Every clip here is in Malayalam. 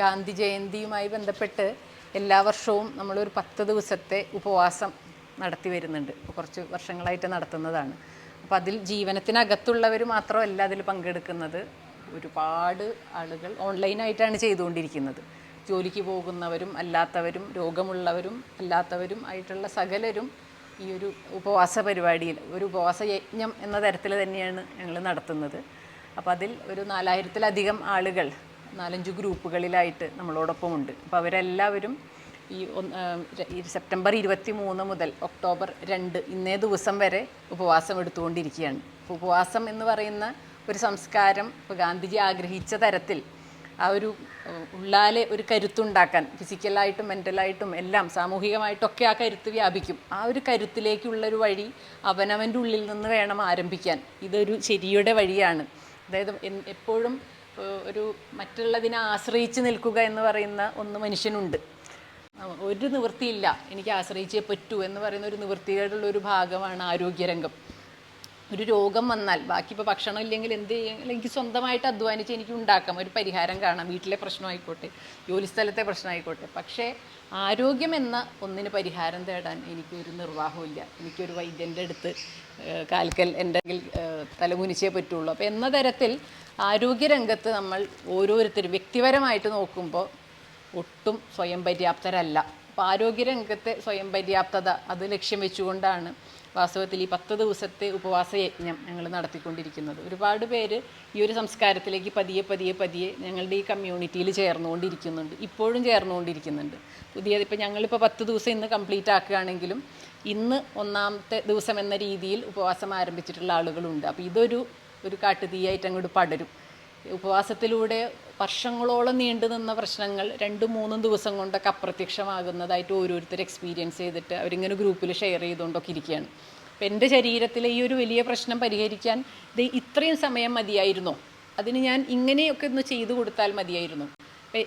ഗാന്ധി ജയന്തിയുമായി ബന്ധപ്പെട്ട് എല്ലാ വർഷവും നമ്മളൊരു പത്ത് ദിവസത്തെ ഉപവാസം നടത്തി വരുന്നുണ്ട്. കുറച്ച് വർഷങ്ങളായിട്ട് നടത്തുന്നതാണ്. അപ്പോൾ അതിൽ ജീവനത്തിനകത്തുള്ളവർ മാത്രമല്ല അതിൽ പങ്കെടുക്കുന്നത്. ഒരുപാട് ആളുകൾ ഓൺലൈനായിട്ടാണ് ചെയ്തുകൊണ്ടിരിക്കുന്നത്. ജോലിക്ക് പോകുന്നവരും അല്ലാത്തവരും രോഗമുള്ളവരും അല്ലാത്തവരും ആയിട്ടുള്ള സകലരും ഈ ഒരു ഉപവാസ പരിപാടിയിൽ ഒരു ഉപവാസ യജ്ഞം എന്ന തരത്തിൽ തന്നെയാണ് ഞങ്ങൾ നടത്തുന്നത്. അപ്പോൾ അതിൽ ഒരു നാലായിരത്തിലധികം ആളുകൾ നാലഞ്ച് ഗ്രൂപ്പുകളിലായിട്ട് നമ്മളോടൊപ്പമുണ്ട്. അപ്പോൾ അവരെല്ലാവരും ഈ സെപ്റ്റംബർ ഇരുപത്തി മൂന്ന് മുതൽ ഒക്ടോബർ രണ്ട് ഇന്നേ ദിവസം വരെ ഉപവാസം എടുത്തുകൊണ്ടിരിക്കുകയാണ്. അപ്പോൾ ഉപവാസം എന്ന് പറയുന്ന ഒരു സംസ്കാരം ഇപ്പോൾ ഗാന്ധിജി ആഗ്രഹിച്ച തരത്തിൽ ആ ഒരു ഉള്ളാലെ ഒരു കരുത്തുണ്ടാക്കാൻ ഫിസിക്കലായിട്ടും മെന്റലായിട്ടും എല്ലാം സാമൂഹികമായിട്ടൊക്കെ ആ കരുത്ത് വ്യാപിക്കും. ആ ഒരു കരുത്തിലേക്കുള്ളൊരു വഴി അവനവന്റെ ഉള്ളിൽ നിന്ന് വേണം ആരംഭിക്കാൻ. ഇതൊരു ശരിയുടെ വഴിയാണ്. അതായത് എപ്പോഴും ഒരു മറ്റുള്ളതിനെ ആശ്രയിച്ച് നിൽക്കുക എന്ന് പറയുന്ന ഒന്ന് മനുഷ്യനുണ്ട്. ഒരു നിവൃത്തിയില്ല എനിക്ക് ആശ്രയിച്ചേ പറ്റൂ എന്ന് പറയുന്ന ഒരു നിവൃത്തികളുടെ ഒരു ഭാഗമാണ് ആരോഗ്യരംഗം. ഒരു രോഗം വന്നാൽ ബാക്കി ഇപ്പോൾ ഭക്ഷണം ഇല്ലെങ്കിൽ എന്ത് ചെയ്യും? എനിക്ക് സ്വന്തമായിട്ട് അധ്വാനിച്ച് എനിക്ക് ഉണ്ടാക്കാം. ഒരു പരിഹാരം കാണാം. വീട്ടിലെ പ്രശ്നമായിക്കോട്ടെ ജോലിസ്ഥലത്തെ പ്രശ്നമായിക്കോട്ടെ പക്ഷേ ആരോഗ്യം എന്ന ഒന്നിന് പരിഹാരം തേടാൻ എനിക്കൊരു നിർവാഹമില്ല എനിക്കൊരു വൈദ്യന്റെ അടുത്ത് കാൽക്കൽ എന്റെ തലകുനിച്ചേ പറ്റുള്ളൂ. അപ്പോൾ എന്ന തരത്തിൽ ആരോഗ്യരംഗത്ത് നമ്മൾ ഓരോരുത്തരും വ്യക്തിപരമായിട്ട് നോക്കുമ്പോൾ ഒട്ടും സ്വയം പര്യാപ്തരല്ല. അപ്പോൾ ആരോഗ്യരംഗത്തെ സ്വയം പര്യാപ്തത അത് ലക്ഷ്യം വെച്ചുകൊണ്ടാണ് വാസ്തവത്തിൽ ഈ പത്ത് ദിവസത്തെ ഉപവാസ യജ്ഞം ഞങ്ങൾ നടത്തിക്കൊണ്ടിരിക്കുന്നത്. ഒരുപാട് പേര് ഈ ഒരു സംസ്കാരത്തിലേക്ക് പതിയെ പതിയെ പതിയെ ഞങ്ങളുടെ ഈ കമ്മ്യൂണിറ്റിയിൽ ചേർന്നുകൊണ്ടിരിക്കുന്നുണ്ട്. ഇപ്പോഴും ചേർന്നുകൊണ്ടിരിക്കുന്നുണ്ട്. പുതിയ ഇപ്പോൾ ഞങ്ങളിപ്പോൾ പത്ത് ദിവസം ഇന്ന് കംപ്ലീറ്റ് ആക്കുകയാണെങ്കിലും ഇന്ന് ഒന്നാമത്തെ ദിവസം എന്ന രീതിയിൽ ഉപവാസം ആരംഭിച്ചിട്ടുള്ള ആളുകളുണ്ട്. അപ്പോൾ ഇതൊരു ഒരു കാട്ടുതീയായിട്ട് അങ്ങോട്ട് പടരും. ഉപവാസത്തിലൂടെ വർഷങ്ങളോളം നീണ്ടു നിന്ന പ്രശ്നങ്ങൾ രണ്ടും മൂന്നും ദിവസം കൊണ്ടൊക്കെ അപ്രത്യക്ഷമാകുന്നതായിട്ട് ഓരോരുത്തർ എക്സ്പീരിയൻസ് ചെയ്തിട്ട് അവരിങ്ങനെ ഗ്രൂപ്പിൽ ഷെയർ ചെയ്തുകൊണ്ടൊക്കെ ഇരിക്കുകയാണ്. അപ്പം എന്റെ ശരീരത്തിലെ ഈ ഒരു വലിയ പ്രശ്നം പരിഹരിക്കാൻ ഇത് ഇത്രയും സമയം മതിയായിരുന്നോ? അതിന് ഞാൻ ഇങ്ങനെയൊക്കെ ഒന്ന് ചെയ്തു കൊടുത്താൽ മതിയായിരുന്നു.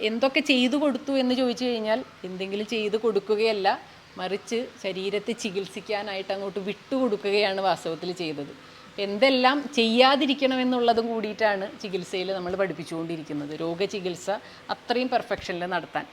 എന്തൊക്കെ ചെയ്തു കൊടുത്തു എന്ന് ചോദിച്ചു കഴിഞ്ഞാൽ എന്തെങ്കിലും ചെയ്തു കൊടുക്കുകയല്ല മറിച്ച് ശരീരത്തെ ചികിത്സിക്കാനായിട്ട് അങ്ങോട്ട് വിട്ടുകൊടുക്കുകയാണ് വാസ്തവത്തിൽ ചെയ്തത്. എന്തെല്ലാം ചെയ്യാതിരിക്കണമെന്നുള്ളതും കൂടിയിട്ടാണ് ചികിത്സയിൽ നമ്മൾ പഠിപ്പിച്ചുകൊണ്ടിരിക്കുന്നത്. രോഗചികിത്സ അത്രയും പെർഫെക്ഷനിൽ നടത്താൻ.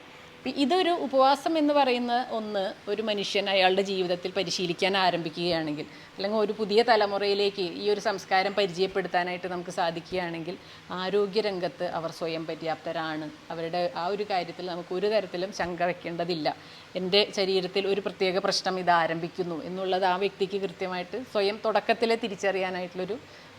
ഇതൊരു ഉപവാസം എന്ന് പറയുന്ന ഒന്ന് ഒരു മനുഷ്യൻ അയാളുടെ ജീവിതത്തിൽ പരിശീലിക്കാൻ ആരംഭിക്കുകയാണെങ്കിൽ അല്ലെങ്കിൽ ഒരു പുതിയ തലമുറയിലേക്ക് ഈ ഒരു സംസ്കാരം പരിചയപ്പെടുത്താനായിട്ട് നമുക്ക് സാധിക്കുകയാണെങ്കിൽ ആരോഗ്യരംഗത്ത് അവർ സ്വയം പര്യാപ്തരാണ്. അവരുടെ ആ ഒരു കാര്യത്തിൽ നമുക്ക് ഒരു തരത്തിലും ശങ്ക വയ്ക്കേണ്ടതില്ല എന്റെ ശരീരത്തിൽ ഒരു പ്രത്യേക പ്രശ്നം ഇത് ആരംഭിക്കുന്നു എന്നുള്ളത് ആ വ്യക്തിക്ക് കൃത്യമായിട്ട് സ്വയം തുടക്കത്തിലെ തിരിച്ചറിയാനായിട്ടുള്ളൊരു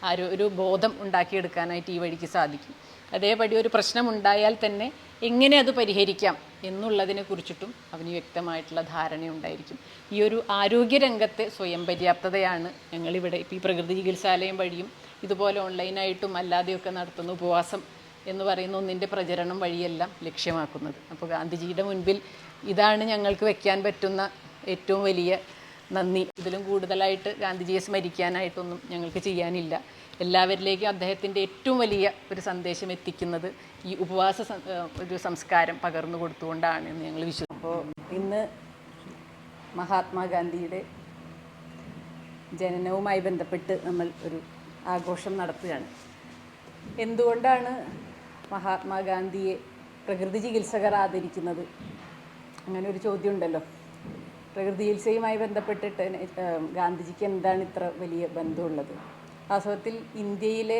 ആരോ ഒരു ബോധം ഉണ്ടാക്കിയെടുക്കാനായിട്ട് ഈ വഴിക്ക് സാധിക്കും. അതേപടി ഒരു പ്രശ്നമുണ്ടായാൽ തന്നെ എങ്ങനെ അത് പരിഹരിക്കാം എന്നുള്ളതിനെ കുറിച്ചിട്ടും അവന് വ്യക്തമായിട്ടുള്ള ധാരണയുണ്ടായിരിക്കും ഈ ഒരു ആരോഗ്യരംഗത്തെ സ്വയം പര്യാപ്തതയാണ് ഞങ്ങളിവിടെ ഇപ്പോൾ ഈ പ്രകൃതി ചികിത്സാലയം വഴിയും ഇതുപോലെ ഓൺലൈനായിട്ടും അല്ലാതെയൊക്കെ നടത്തുന്ന ഉപവാസം എന്ന് പറയുന്ന ഒന്നിന്റെ പ്രചരണം വഴിയെല്ലാം ലക്ഷ്യമാക്കുന്നത്. അപ്പോൾ ഗാന്ധിജിയുടെ മുൻപിൽ ഇതാണ് ഞങ്ങൾക്ക് വയ്ക്കാൻ പറ്റുന്ന ഏറ്റവും വലിയ നന്ദി. ഇതിലും കൂടുതലായിട്ട് ഗാന്ധിജിയെ സ്മരിക്കാനായിട്ടൊന്നും ഞങ്ങൾക്ക് ചെയ്യാനില്ല. എല്ലാവരിലേക്കും അദ്ദേഹത്തിന്റെ ഏറ്റവും വലിയ ഒരു സന്ദേശം എത്തിക്കുന്നത് ഈ ഉപവാസ ഒരു സംസ്കാരം പകർന്നു കൊടുത്തുകൊണ്ടാണ് എന്ന് ഞങ്ങൾ വിശ്വസിക്കും അപ്പോൾ ഇന്ന് മഹാത്മാഗാന്ധിയുടെ ജനനവുമായി ബന്ധപ്പെട്ട് നമ്മൾ ഒരു ആഘോഷം നടത്തുകയാണ്. എന്തുകൊണ്ടാണ് മഹാത്മാഗാന്ധിയെ പ്രകൃതി ചികിത്സകർ ആദരിക്കുന്നത്? അങ്ങനെ ഒരു ചോദ്യം ഉണ്ടല്ലോ പ്രകൃതി ചികിത്സയുമായി ബന്ധപ്പെട്ടിട്ട് ഗാന്ധിജിക്ക് എന്താണ് ഇത്ര വലിയ ബന്ധമുള്ളത്? വാസ്തവത്തിൽ ഇന്ത്യയിലെ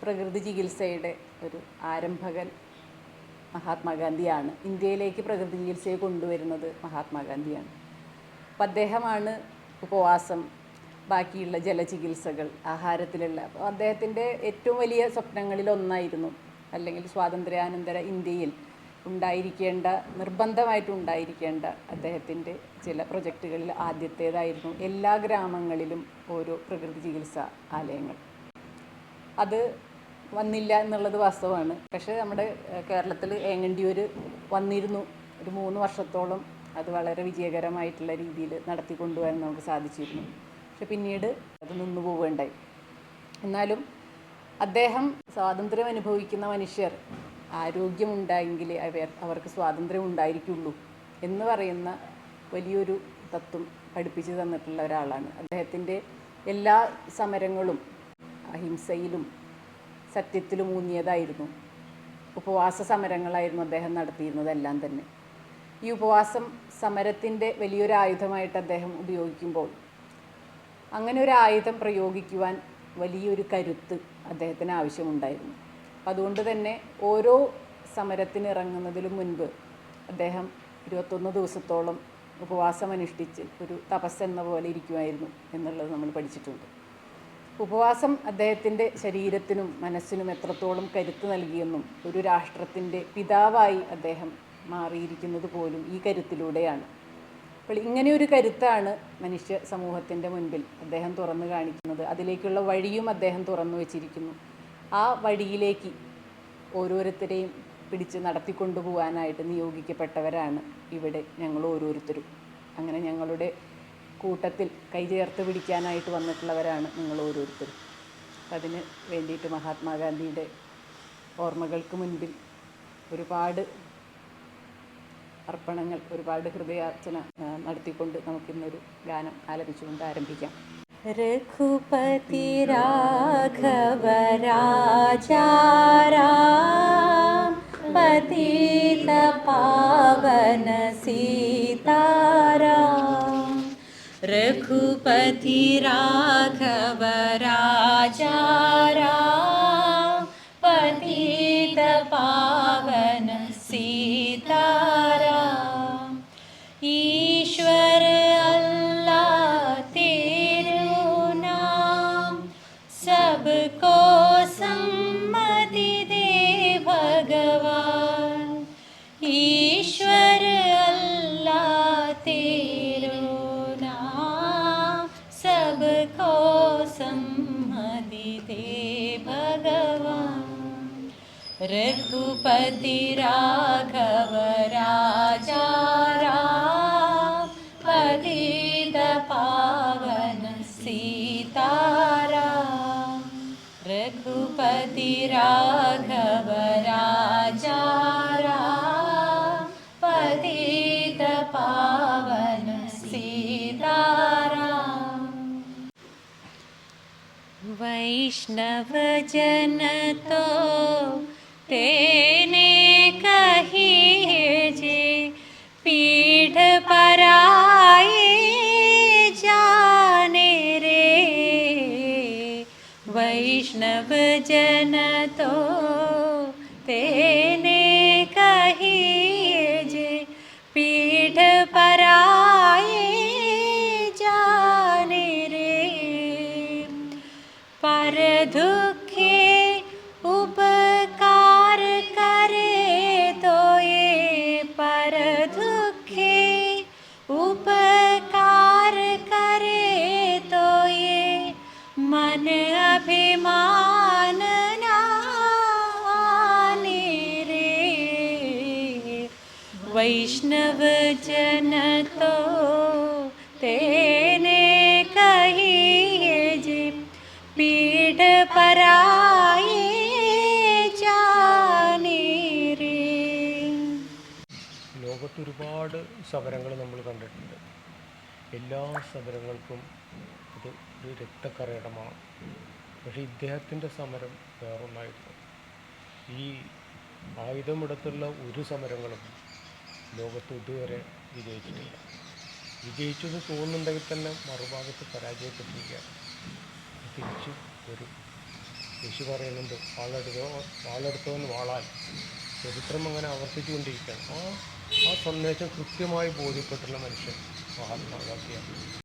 പ്രകൃതി ചികിത്സയുടെ ഒരു ആരംഭകൻ മഹാത്മാഗാന്ധിയാണ്. ഇന്ത്യയിലേക്ക് പ്രകൃതി ചികിത്സയെ കൊണ്ടുവരുന്നത് മഹാത്മാഗാന്ധിയാണ്. അപ്പം അദ്ദേഹമാണ് ഉപവാസം ബാക്കിയുള്ള ജലചികിത്സകൾ ആഹാരത്തിലുള്ള അപ്പോൾ അദ്ദേഹത്തിന്റെ ഏറ്റവും വലിയ സ്വപ്നങ്ങളിൽ ഒന്നായിരുന്നു അല്ലെങ്കിൽ സ്വാതന്ത്ര്യാനന്തര ഇന്ത്യയിൽ ഉണ്ടായിരിക്കേണ്ട നിർബന്ധമായിട്ടും ഉണ്ടായിരിക്കേണ്ട അദ്ദേഹത്തിന്റെ ചില പ്രൊജക്റ്റുകളിൽ ആദ്യത്തേതായിരുന്നു എല്ലാ ഗ്രാമങ്ങളിലും ഓരോ പ്രകൃതി ചികിത്സാ ആലയങ്ങൾ. അത് വന്നില്ല എന്നുള്ളത് വാസ്തവമാണ്. പക്ഷേ നമ്മുടെ കേരളത്തിൽ ഏങ്ങണ്ടിയൂർ വന്നിരുന്നു ഒരു മൂന്ന് വർഷത്തോളം അത് വളരെ വിജയകരമായിട്ടുള്ള രീതിയിൽ നടത്തിക്കൊണ്ടുപോകാൻ നമുക്ക് സാധിച്ചിരുന്നു. പക്ഷെ പിന്നീട് അത് നിന്നു പോവുകയുണ്ടായി. എന്നാലും അദ്ദേഹം സ്വാതന്ത്ര്യം അനുഭവിക്കുന്ന മനുഷ്യർ ആരോഗ്യമുണ്ടായെങ്കിലേ അവർ അവർക്ക് സ്വാതന്ത്ര്യം ഉണ്ടായിരിക്കുള്ളൂ എന്ന് പറയുന്ന വലിയൊരു തത്വം പഠിപ്പിച്ചു തന്നിട്ടുള്ള ഒരാളാണ്. അദ്ദേഹത്തിന്റെ എല്ലാ സമരങ്ങളും അഹിംസയിലും സത്യത്തിലും ഊന്നിയതായിരുന്നു. ഉപവാസ സമരങ്ങളായിരുന്നു അദ്ദേഹം നടത്തിയിരുന്നതെല്ലാം തന്നെ. ഈ ഉപവാസം സമരത്തിന്റെ വലിയൊരു ആയുധമായിട്ട് അദ്ദേഹം ഉപയോഗിക്കുമ്പോൾ അങ്ങനെ ഒരു ആയുധം പ്രയോഗിക്കുവാൻ വലിയൊരു കരുത്ത് അദ്ദേഹത്തിന് ആവശ്യമുണ്ടായിരുന്നു. അതുകൊണ്ട് തന്നെ ഓരോ സമരത്തിന് ഇറങ്ങുന്നതിലും മുൻപ് അദ്ദേഹം ഇരുപത്തൊന്ന് ദിവസത്തോളം ഉപവാസം അനുഷ്ഠിച്ച് ഒരു തപസ് എന്ന പോലെ ഇരിക്കുമായിരുന്നു എന്നുള്ളത് നമ്മൾ പഠിച്ചിട്ടുണ്ട്. ഉപവാസം അദ്ദേഹത്തിന്റെ ശരീരത്തിനും മനസ്സിനും എത്രത്തോളം കരുത്ത് നൽകിയെന്നും ഒരു രാഷ്ട്രത്തിന്റെ പിതാവായി അദ്ദേഹം മാറിയിരിക്കുന്നത് പോലും ഈ കരുത്തിലൂടെയാണ്. അപ്പോൾ ഇങ്ങനെയൊരു കരുത്താണ് മനുഷ്യ സമൂഹത്തിന്റെ മുൻപിൽ അദ്ദേഹം തുറന്നു കാണിക്കുന്നത്. അതിലേക്കുള്ള വഴിയും അദ്ദേഹം തുറന്നു വച്ചിരിക്കുന്നു. ആ വഴിയിലേക്ക് ഓരോരുത്തരെയും പിടിച്ച് നടത്തിക്കൊണ്ടു പോകാനായിട്ട് നിയോഗിക്കപ്പെട്ടവരാണ് ഇവിടെ ഞങ്ങൾ ഓരോരുത്തരും. അങ്ങനെ ഞങ്ങളുടെ കൂട്ടത്തിൽ കൈചേർത്ത് പിടിക്കാനായിട്ട് വന്നിട്ടുള്ളവരാണ് നിങ്ങൾ ഓരോരുത്തരും. അപ്പം അതിന് വേണ്ടിയിട്ട് മഹാത്മാഗാന്ധിയുടെ ഓർമ്മകൾക്ക് മുൻപിൽ ഒരുപാട് അർപ്പണങ്ങൾ ഒരുപാട് ഹൃദയാർച്ചന നടത്തിക്കൊണ്ട് നമുക്കിന്നൊരു ഗാനം ആലപിച്ചുകൊണ്ട് ആരംഭിക്കാം. रिघुपतिरा गवारा जा पति पावन सीतारा रघुपतिराघवरा जा पतित पावन सीताराम संहदिते भगवान्। ऋघुपति राघव વૈષ્ણવજન તો તેને કહીએ જે પીઠ પરાય જાને રે. વૈષ્ણવજન તો તેને કહીએ વૈષ્ણવજન તો તેને કહીએ જે પીડ ഒരുപാട് സമരങ്ങൾ നമ്മൾ കണ്ടിട്ടുണ്ട്. എല്ലാ സമരങ്ങൾക്കും ഇത് ഒരു രക്തക്കറയിടമാണ് പക്ഷേ ഇദ്ദേഹത്തിന്റെ സമരം വേറൊന്നായിരുന്നു. ഈ ആയുധമെടുത്തുള്ള ഒരു സമരങ്ങളും ലോകത്ത് ഇതുവരെ വിജയിച്ചിട്ടില്ല. വിജയിച്ചെന്ന് തോന്നുന്നുണ്ടെങ്കിൽ തന്നെ മറുഭാഗത്ത് പരാജയപ്പെട്ടിരിക്കുകയാണ് തിരിച്ചു ഒരു യേശു പറയുന്നുണ്ട് വാളെടുത്തോ വാളെടുത്തോന്ന് വാളാൽ. ചരിത്രം അങ്ങനെ ആവർത്തിച്ചുകൊണ്ടിരിക്കുകയാണ്. ആ ആ സന്ദേശം കൃത്യമായി ബോധ്യപ്പെട്ടുള്ള മനുഷ്യൻ മഹാത്മാഗാന്ധിയാണ്.